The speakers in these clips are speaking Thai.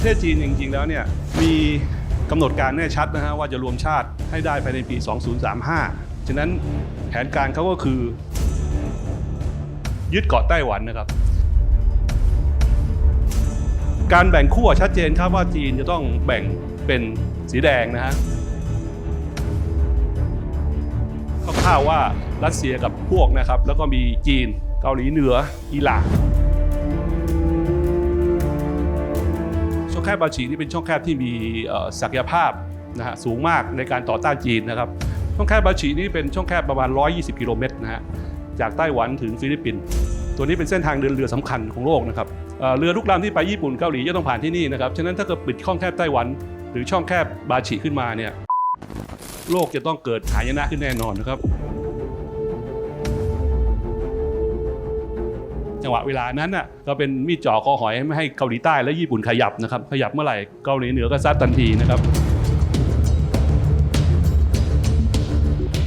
ประเทศจีนจริง ๆ แล้วเนี่ยมีกำหนดการแน่ชัดนะฮะว่าจะรวมชาติให้ได้ภายในปี 2035 ฉะนั้นแผนการเขาก็คือ ยึดเกาะไต้หวันนะครับ การแบ่งขั้วชัดเจนครับว่าจีนจะต้องแบ่งเป็นสีแดงนะฮะคร่าวๆว่ารัสเซียกับพวกนะครับ แล้วก็มีจีนเกาหลีเหนืออิหร่าน องแคบบาชีนี่เป็นช่องแคบที่มีศักยภาพนะฮะสูงมากในการต่อต้านจีนนะครับช่องแคบบาชีนี่เป็นช่องแคบประมาณ 120 กิโลเมตรนะฮะจากไต้หวันถึงฟิลิปปินส์ตัวนี้เป็นเส้นทางเดินเรือสำคัญของโลกนะครับเอ่อเรือทุกลำที่ไปญี่ปุ่นเกาหลีจะต้องผ่านที่นี่นะครับฉะนั้นถ้าเกิดปิดช่องแคบไต้หวัน หรือช่องแคบบาชีขึ้นมาเนี่ยโลกจะต้องเกิดหายนะขึ้นแน่นอนนะครับ จังหวะเวลานั้นน่ะก็เป็นมีดจ่อคอหอยไม่ให้เกาหลีใต้และญี่ปุ่นขยับนะครับขยับเมื่อไหร่เกาหลีเหนือก็ซัดทันทีนะครับ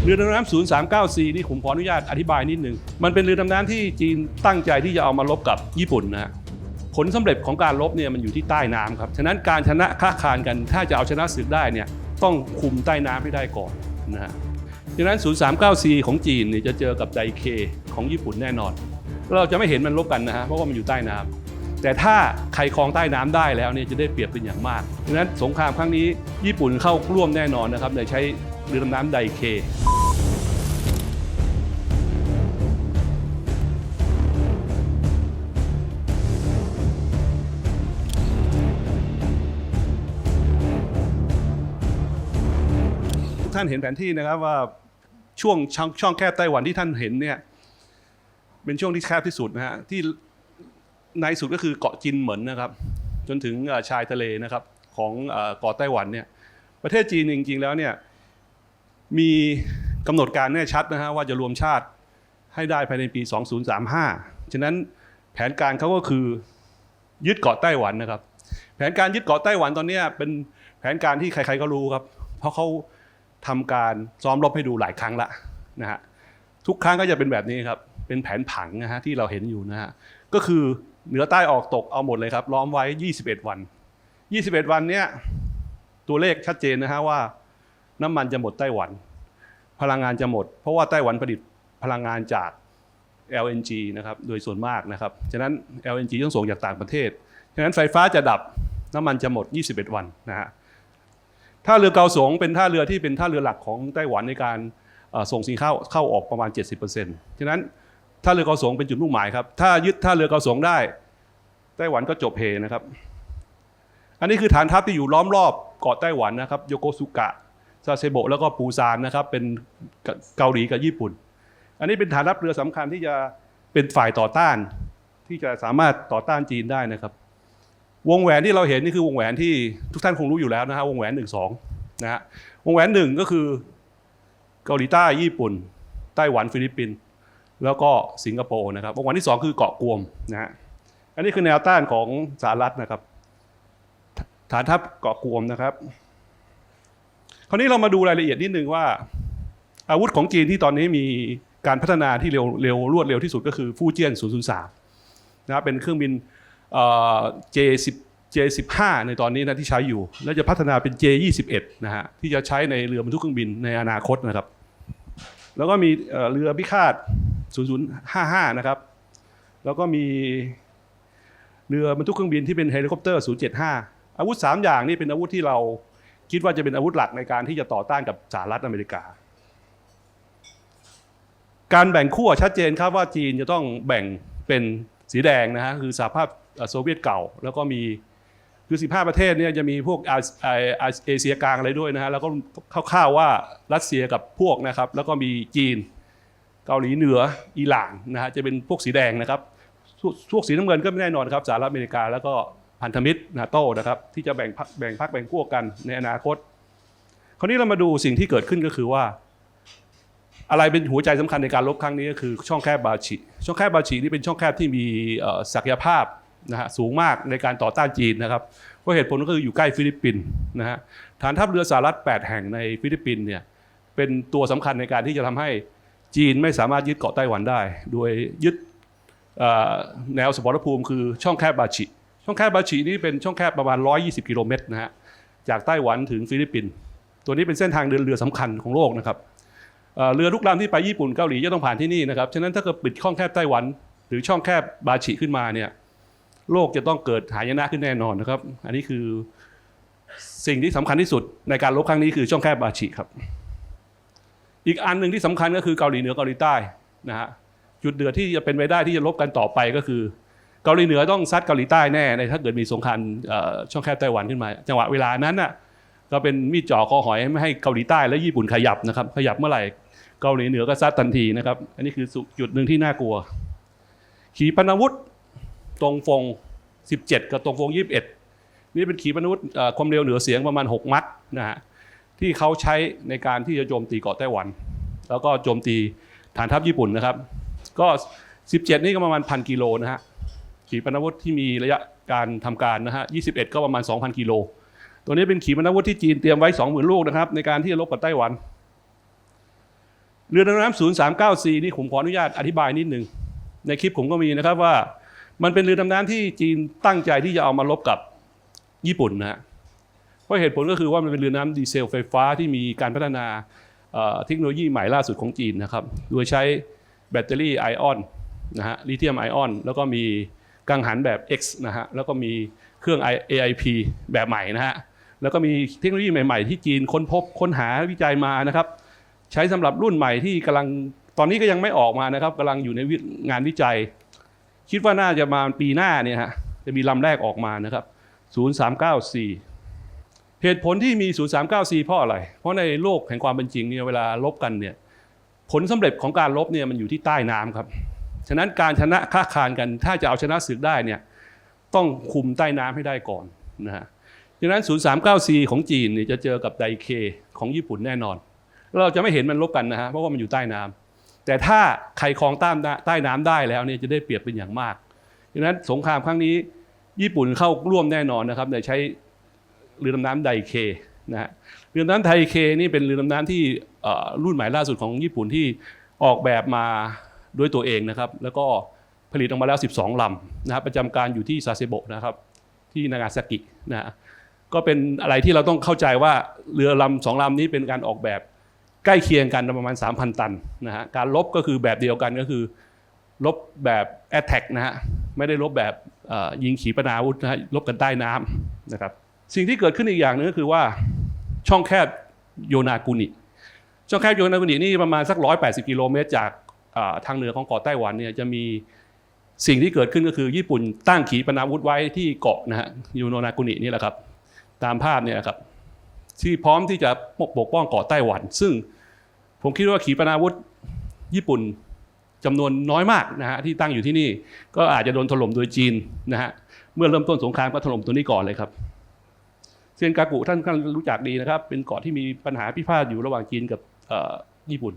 เรือดำน้ำ 039 c นี่ผมขออนุญาตอธิบายนิดหนึ่ง มันเป็นเรือดำน้ำที่จีนตั้งใจที่จะเอามาลบกับญี่ปุ่นนะผลสำเร็จของการลบเนี่ยมันอยู่ที่ใต้น้ำครับ ฉะนั้นการชนะค้าคานกัน ถ้าจะเอาชนะศึกได้เนี่ยต้องคุมใต้น้ำให้ได้ก่อนนะฮะฉะนั้น 039 c ของจีนเนี่ยจะเจอกับไดเคของญี่ปุ่นแน่นอน เราจะไม่เห็นมันลบกันนะฮะเพราะว่ามันอยู่ใต้น้ำแต่ถ้าใครครองใต้น้ำได้แล้วเนี่ยจะได้เปรียบเป็นอย่างมากดังนั้นสงครามครั้งนี้ญี่ปุ่นเข้าร่วมแน่นอนนะครับโดยใช้เรือดำน้ำไดเคทุกท่านเห็นแผนที่นะครับว่าช่วงช่องแคบไต้หวันที่ท่านเห็นเนี่ย เป็นช่วงที่แคบที่สุดนะฮะที่ในสุดก็คือเกาะจินเหมินนะครับ จนถึงชายทะเลนะครับของเกาะไต้หวันเนี่ยประเทศจีนจริงๆแล้วเนี่ยมีกำหนดการแน่ชัดนะฮะว่าจะรวมชาติให้ได้ภายในปี 2035 ฉะนั้นแผนการเขาก็คือยึดเกาะไต้หวันนะครับ แผนการยึดเกาะไต้หวันตอนนี้เป็นแผนการที่ใครๆก็รู้ครับ เพราะเขาทำการซ้อมรบให้ดูหลายครั้งละนะฮะทุกครั้งก็จะเป็นแบบนี้ครับ เป็นแผนผังนะฮะที่เราเห็นอยู่นะฮะก็คือเหนือใต้ออกตกเอาหมดเลยครับ ล้อมไว้ 21 วัน 21 วันเนี้ยตัวเลขชัดเจนนะฮะว่า น้ำมันจะหมดไต้หวัน พลังงานจะหมด เพราะว่าไต้หวันผลิตพลังงานจาก LNG นะครับโดยส่วนมากนะครับฉะนั้น LNG ต้องส่งจากต่างประเทศฉะนั้นไฟฟ้าจะดับน้ำมันจะหมด 21 วันนะฮะท่าเรือเกาสงเป็นท่าเรือที่เป็นท่าเรือหลักของไต้หวันในการส่งสินค้าเข้าออกประมาณ 70%ฉะนั้น ท่าเรือเกาสงเป็นจุดมุ่งหมายครับ ถ้ายึดท่าเรือเกาสงได้ ไต้หวันก็จบเพนะครับ อันนี้คือฐานทัพที่อยู่ล้อมรอบเกาะไต้หวันนะครับ โยโกสุกะ ซาเซโบะ แล้วก็ปูซานนะครับ เป็นเกาหลีกับญี่ปุ่น อันนี้เป็นฐานทัพเรือสำคัญที่จะเป็นฝ่ายต่อต้าน ที่จะสามารถต่อต้านจีนได้นะครับ วงแหวนที่เราเห็นนี่คือวงแหวนที่ทุกท่านคงรู้อยู่แล้วนะฮะ วงแหวนหนึ่งสองนะฮะ วงแหวนหนึ่งก็คือเกาหลีใต้ ญี่ปุ่น ไต้หวัน ฟิลิปปินส์ แล้วก็สิงคโปร์นะครับวงแหวนที่สองคือเกาะกวมนะฮะอันนี้คือแนวต้านของสหรัฐนะครับ ฐานทัพเกาะกวมนะครับ คราวนี้เรามาดูรายละเอียดนิดนึงว่า อาวุธของจีนที่ตอนนี้มีการพัฒนาที่เร็วเร็วรวดเร็วที่สุดก็คือฟู่เจี้ยน 003 นะเป็นเครื่องบินเอ่อ J10 J15 ในตอนนี้นะที่ใช้อยู่ และจะพัฒนาเป็น J21 นะฮะที่จะใช้ในเรือบรรทุกเครื่องบินในอนาคตนะครับ แล้วก็มีเรือพิฆาต 0055 นะครับ แล้วก็มีเรือบรรทุกเครื่องบินที่เป็นเฮลิคอปเตอร์ 075 อาวุธ 3 อย่างนี่เป็นอาวุธที่เราคิดว่าจะเป็นอาวุธหลักในการที่จะต่อต้านกับสหรัฐอเมริกา การแบ่งขั้วชัดเจนครับว่าจีนจะต้องแบ่งเป็นสีแดงนะฮะคือสหภาพโซเวียตเก่า แล้วก็มีคือ 15 ประเทศเนี่ยจะมีพวกเอเอเชียกลางอะไรด้วยนะฮะแล้วก็คร่าวๆว่ารัสเซียกับพวกนะครับ แล้วก็มีจีน เกาหลีเหนืออิหร่านนะฮะจะเป็นพวกสีแดงนะครับพวกสีน้ำเงินก็ไม่แน่นอนครับสหรัฐอเมริกาแล้วก็พันธมิตรนาโต้นะครับที่จะแบ่งพรรคแบ่งพรรคแบ่งพวกกันในอนาคต คราวนี้เรามาดูสิ่งที่เกิดขึ้นก็คือว่า อะไรเป็นหัวใจสำคัญในการลบครั้งนี้ก็คือช่องแคบบาชิช่องแคบบาชินี่เป็นช่องแคบที่มีศักยภาพนะฮะสูงมากในการต่อต้านจีนนะครับเพราะเหตุผลก็คืออยู่ใกล้ฟิลิปปินส์นะฮะฐานทัพเรือสหรัฐ 8 แห่งในฟิลิปปินส์เนี่ยเป็นตัวสำคัญในการที่จะทำให้ จีนไม่สามารถยึดเกาะไต้หวันได้ โดยยึดแนวสมรภูมิคือช่องแคบบาชิช่องแคบบาชินี่เป็นช่องแคบประมาณ 120 กิโลเมตรนะฮะจากไต้หวันถึงฟิลิปปินส์ตัวนี้เป็นเส้นทางเดินเรือสำคัญของโลกนะครับเรือลุกลามที่ไปญี่ปุ่นเกาหลีจะต้องผ่านที่นี่นะครับฉะนั้นถ้าเกิดปิดช่องแคบไต้หวัน หรือช่องแคบบาชิขึ้นมาเนี่ยโลกจะต้องเกิดหายนะขึ้นแน่นอนนะครับ อันนี้คือสิ่งที่สำคัญที่สุดในการลบครั้งนี้คือช่องแคบบาชิครับ อีกอันหนึ่งที่สำคัญก็คือเกาหลีเหนือเกาหลีใต้นะฮะจุดเดือดที่จะเป็นไปได้ที่จะลบกันต่อไปก็คือ เกาหลีเหนือต้องซัดเกาหลีใต้แน่ในถ้าเกิดมีสงครามช่องแคบไต้หวันขึ้นมา จังหวะเวลานั้นน่ะก็เป็นมีดจ่อคอหอยไม่ให้เกาหลีใต้และญี่ปุ่นขยับนะครับขยับเมื่อไหร่เกาหลีเหนือก็ซัดทันทีนะครับ อันนี้คือจุดหนึ่งที่น่ากลัว ขีปนาวุธตรงฟง 17 กับตรงฟง 21 นี่เป็นขีปนาวุธความเร็วเหนือเสียงประมาณ 6 มัตต์นะฮะ ที่เขาใช้ในการที่จะโจมตีเกาะไต้หวัน แล้วก็โจมตีฐานทัพญี่ปุ่นนะครับ ก็ 17 นี่ก็ประมาณพันกิโลนะฮะขีปนาวุธที่มีระยะการทำการนะฮะ 21 ก็ประมาณ 2,000 กิโล ตัวนี้เป็นขีปนาวุธที่จีนเตรียมไว้ 20,000 ลูกนะครับ ในการที่จะลบกับไต้หวัน เรือดำน้ำ0394นี่ผมขออนุญาตอธิบายนิดหนึ่งในคลิปผมก็มีนะครับว่า มันเป็นเรือดำน้ำที่จีนตั้งใจที่จะเอามาลบกับญี่ปุ่นนะฮะ ราะเหตุผลก็คือว่ามันเป็นเรือน้ำดีเซลไฟฟ้าที่มีการพัฒนาเทคโนโลยีใหม่ล่าสุดของจีนนะครับ โดยใช้แบตเตอรี่ไอออนนะฮะลิเธียมไอออนแล้วก็มีกังหันแบบ X นะฮะแล้วก็มีเครื่อง AIP แบบใหม่นะฮะแล้วก็มีเทคโนโลยีใหม่ๆ ที่จีนค้นพบค้นหาวิจัยมานะครับ ใช้สำหรับรุ่นใหม่ที่กำลังตอนนี้ก็ยังไม่ออกมานะครับกำลังอยู่ในงานวิจัย คิดว่าน่าจะมาปีหน้าเนี่ยฮะจะมีลำแรกออกมานะครับ 0394 เหตุผลที่มี 0394 เพราะอะไร เพราะในโลกแห่งความเป็นจริงเนี่ยเวลาลบกันเนี่ยผลสำเร็จของการลบเนี่ยมันอยู่ที่ใต้น้ำครับ ฉะนั้นการชนะค้าคานกัน ถ้าจะเอาชนะศึกได้เนี่ยต้องคุมใต้น้ำให้ได้ก่อนนะฮะฉะนั้น 0394 ของจีนเนี่ยจะเจอกับไดเคของญี่ปุ่นแน่นอน เราจะไม่เห็นมันลบกันนะฮะเพราะว่ามันอยู่ใต้น้ำแต่ถ้าใครครองใต้ใต้น้ำได้แล้วเนี่ยจะได้เปรียบเป็นอย่างมากฉะนั้นสงครามครั้งนี้ญี่ปุ่นเข้าร่วมแน่นอนนะครับในใช้ เรือดำน้ำไดเคนะฮะเรือดำน้ำไดเคนี่เป็นเรือดำน้ำที่รุ่นใหม่ล่าสุดของญี่ปุ่นที่ออกแบบมาด้วยตัวเองนะครับ แล้วก็ผลิตออกมาแล้ว 12 ลำนะครับประจำการอยู่ที่ซาเซโบะนะครับ ที่นางาซากินะฮะก็เป็นอะไรที่เราต้องเข้าใจว่าเรือลำสองลำนี้เป็นการออกแบบใกล้เคียงกันประมาณ 3,000 ตันนะฮะการลบก็คือแบบเดียวกันก็คือลบแบบแอตแทกนะฮะไม่ได้ลบแบบยิงขีปนาวุธนะฮะลบกันใต้น้ำนะครับ สิ่งที่เกิดขึ้นอีกอย่างหนึงก็คือว่าช่องแคบโยนากุนิช่องแคบโยนากุนินี่ประมาณสัก 180 กิโลเมตร จากทางเหนือของเกาะไต้หวันเนี่ยจะมีสิ่งที่เกิดขึ้นก็คือญี่ปุ่นตั้งขีปนาวุธไว้ที่เกาะนะฮะโยนากุนินี่แหละครับ ตามภาพเนี่ยครับ ที่พร้อมที่จะปกป้องเกาะไต้หวัน ซึ่งผมคิดว่าขีปนาวุธญี่ปุ่นจำนวนน้อยมากนะฮะที่ตั้งอยู่ที่นี่ ก็อาจจะโดนถล่มโดยจีนนะฮะเมื่อเริ่มต้นสงครามก็ถล่มตัวนี้ก่อนเลยครับ ซียนกากุท่านท่านรู้จักดีนะครับ เป็นเกาะที่มีปัญหาพิพาทอยู่ระหว่างจีนกับญี่ปุ่น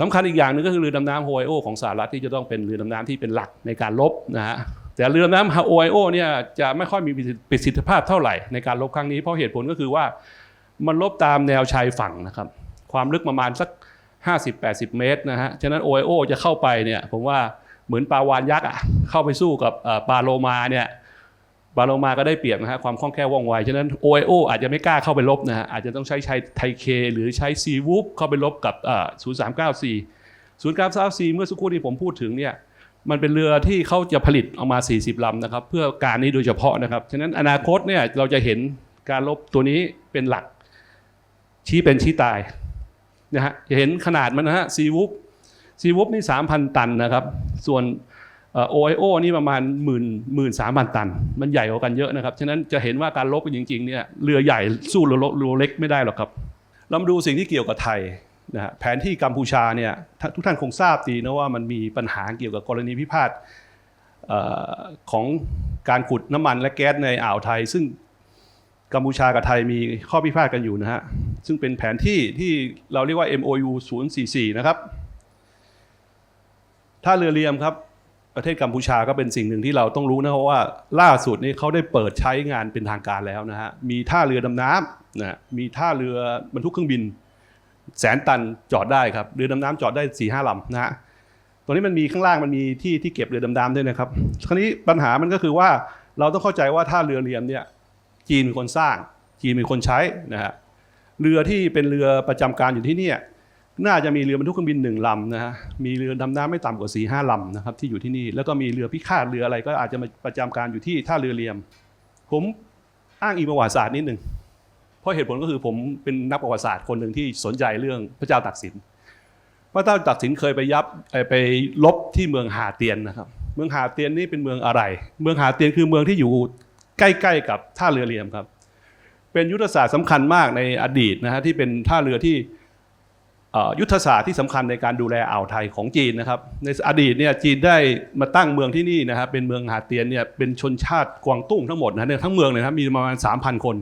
สำคัญอีกอย่างหนึ่งก็คือเรือดำน้ำโฮไอโอของสหรัฐที่จะต้องเป็นเรือดำน้ำที่เป็นหลักในการลบนะฮะแต่เรือดำน้ำโอไอโอเนี่ยจะไม่ค่อยมีประสิทธิภาพเท่าไหร่ในการลบครั้งนี้เพราะเหตุผลก็คือว่ามันลบตามแนวชายฝั่งนะครับความลึกประมาณสัก 50-80 เมตรนะฮะฉะนั้นโอไอโอจะเข้าไปเนี่ยผมว่าเหมือนปลาวานยักษ์อะเข้าไปสู้กับปลาโลมาเนี่ย ปลาโลมาก็ได้เปรียบนะฮะความคล่องแคล่วว่องไวฉะนั้นโอไอโออาจจะไม่กล้าเข้าไปลบนะฮะอาจจะต้องใช้ใช้ไทเคหรือใช้ซีวูฟเข้าไปลบกับศูนย์สามเอ่อ0394 0394เมื่อสักครู่ที่ผมพูดถึงเนี่ยมันเป็นเรือที่เขาจะผลิตออกมา 40 ลำนะครับ เพื่อการนี้โดยเฉพาะนะครับ ฉะนั้นอนาคตเนี่ยเราจะเห็นการลบตัวนี้เป็นหลัก ชี้เป็นชี้ตายนะฮะจะเห็นขนาดมันนะฮะซีวูฟซีวูฟนี่3,000 ตันนะครับ ส่วน โอไอโอนี่ประมาณหมื่นหมื่นสามพันตัน มันใหญ่กว่ากันเยอะนะครับ ฉะนั้นจะเห็นว่าการลบกันจริงๆเนี่ยเรือใหญ่สู้เรือเรือเล็กไม่ได้หรอกครับ เรามาดูสิ่งที่เกี่ยวกับไทยนะฮะแผนที่กัมพูชาเนี่ยทุกท่านคงทราบดีนะว่ามันมีปัญหาเกี่ยวกับกรณีพิพาทของการขุดน้ำมันและแก๊สในอ่าวไทย ซึ่งกัมพูชากับไทยมีข้อพิพาทกันอยู่นะฮะซึ่งเป็นแผนที่ที่เราเรียกว่า MOU 044 นะครับท่าเรือเรียมครับ ประเทศกัมพูชาก็เป็นสิ่งหนึ่งที่เราต้องรู้นะครับว่าล่าสุดนี้เขาได้เปิดใช้งานเป็นทางการแล้วนะฮะมีท่าเรือดำน้ำนะมีท่าเรือบรรทุกเครื่องบิน แสนตันจอดได้ครับเรือดำน้ำจอดได้4ี่ห้าลำนะฮะตัวนี้มันมีข้างล่างมันมีที่ที่เก็บเรือดำน้ำด้วยนะครับคราวนี้ปัญหามันก็คือว่าเราต้องเข้าใจว่าท่าเรือเรียมเนี่ยจีนเป็นคนสร้าง จีนเป็นคนใช้นะฮะเรือที่เป็นเรือประจำการอยู่ที่เนี่ย น่าจะมีเรือบรรทุกเครื่องบินหนึ่งลำนะฮะ มีเรือดำน้ำไม่ต่ำกว่าสี่ห้าลำนะครับที่อยู่ที่นี่ แล้วก็มีเรือพิฆาตเรืออะไรก็อาจจะมาประจำการอยู่ที่ท่าเรือเรียม ผมอ้างอิงประวัติศาสตร์นิดหนึ่งเพราะเหตุผลก็คือผมเป็นนักประวัติศาสตร์คนหนึ่งที่สนใจเรื่องพระเจ้าตากสิน พระเจ้าตากสินเคยไปยับไปลบที่เมืองหาเตียนนะครับ เมืองหาเตียนนี่เป็นเมืองอะไร เมืองหาเตียนคือเมืองที่อยู่ใกล้ๆกับท่าเรือเรียมครับ เป็นยุทธศาสตร์สำคัญมากในอดีตนะฮะที่เป็นท่าเรือที่ ยุทธศาสตร์ที่สำคัญในการดูแลอ่าวไทยของจีนนะครับ ในอดีตเนี่ยจีนได้มาตั้งเมืองที่นี่นะครับเป็นเมืองหาเตียนเนี่ยเป็นชนชาติกวางตุ้งทั้งหมดนะเนี่ยทั้งเมืองเลยนะครับมีประมาณ 3,000 คน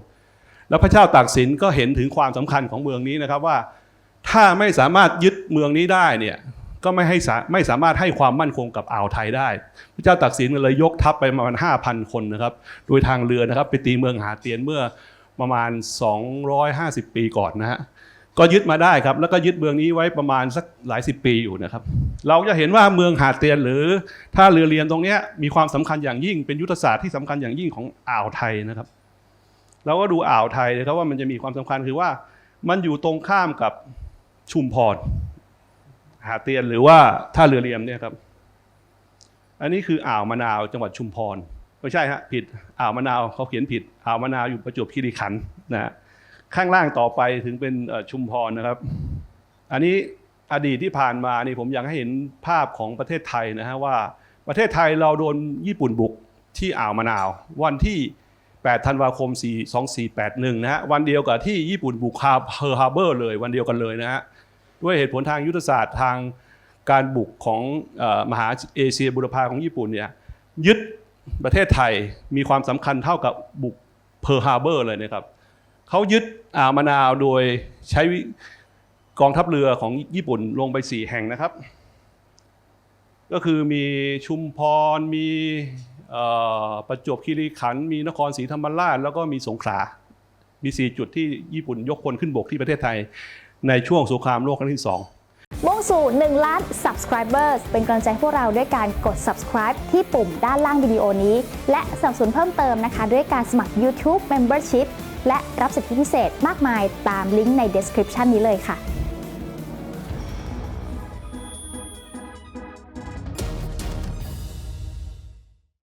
แล้วพระเจ้าตากสินก็เห็นถึงความสำคัญของเมืองนี้นะครับว่า ถ้าไม่สามารถยึดเมืองนี้ได้เนี่ยก็ไม่ให้ไม่สามารถให้ความมั่นคงกับอ่าวไทยได้ พระเจ้าตากสินเลยยกทัพไปประมาณ5,000 คนนะครับโดยทางเรือนะครับไปตีเมืองหาเตียนเมื่อประมาณ 250 ปีก่อนนะฮะ ก็ยึดมาได้ครับ แล้วก็ยึดเมืองนี้ไว้ประมาณสักหลายสิบปีอยู่นะครับ เราจะเห็นว่าเมืองหาดเตียนหรือท่าเรือเรียนตรงนี้มีความสำคัญอย่างยิ่ง เป็นยุทธศาสตร์ที่สำคัญอย่างยิ่งของอ่าวไทยนะครับ เราก็ดูอ่าวไทยนะครับว่ามันจะมีความสำคัญคือว่า มันอยู่ตรงข้ามกับชุมพรหาเตียนหรือว่าท่าเรือเรียมเนี่ยครับ อันนี้คืออ่าวมะนาวจังหวัดชุมพรไม่ใช่ฮะผิดอ่าวมะนาวเขาเขียนผิดอ่าวมะนาวอยู่ประจวบคีรีขันธ์นะฮะ ข้างล่างต่อไปถึงเป็นชุมพรนะครับ อันนี้อดีตที่ผ่านมานี่ผมอยากให้เห็นภาพของประเทศไทยนะฮะว่าประเทศไทยเราโดนญี่ปุ่นบุกที่อ่าวมะนาว วันที่ 8 ธันวาคม4 2481 นะฮะวันเดียวกับที่ญี่ปุ่นบุกฮาเฮอร์ฮาร์เบอร์เลยวันเดียวกันเลยนะฮะด้วยเหตุผลทางยุทธศาสตร์ทางการบุกของอมหาเอเชียบุรพาของญี่ปุ่นเนี่ยยึดประเทศไทยมีความสำคัญเท่ากับบุกเพิร์ฮาร์เบอร์เลยนะครับ เขายึดอ่าวมะนาวโดยใช้กองทัพเรือของญี่ปุ่นลงไปสี่แห่งนะครับ ก็คือมีชุมพรมีประจวบคีรีขันธ์มีนครศรีธรรมราช แล้วก็มีสงขลา มีสี่จุดที่ญี่ปุ่นยกพลขึ้นบกที่ประเทศไทย ในช่วงสงครามโลกครั้งที่สองมุ่งสู่ 1 ล้าน subscribers เป็นกำลังใจพวกเราด้วยการกด subscribe ที่ปุ่มด้านล่างวิดีโอนี้ และสนับสนุนเพิ่มเติมนะคะ ด้วยการสมัคร YouTube Membership และรับสิทธิพิเศษมากมายตามลิงก์ใน description นี้เลยค่ะ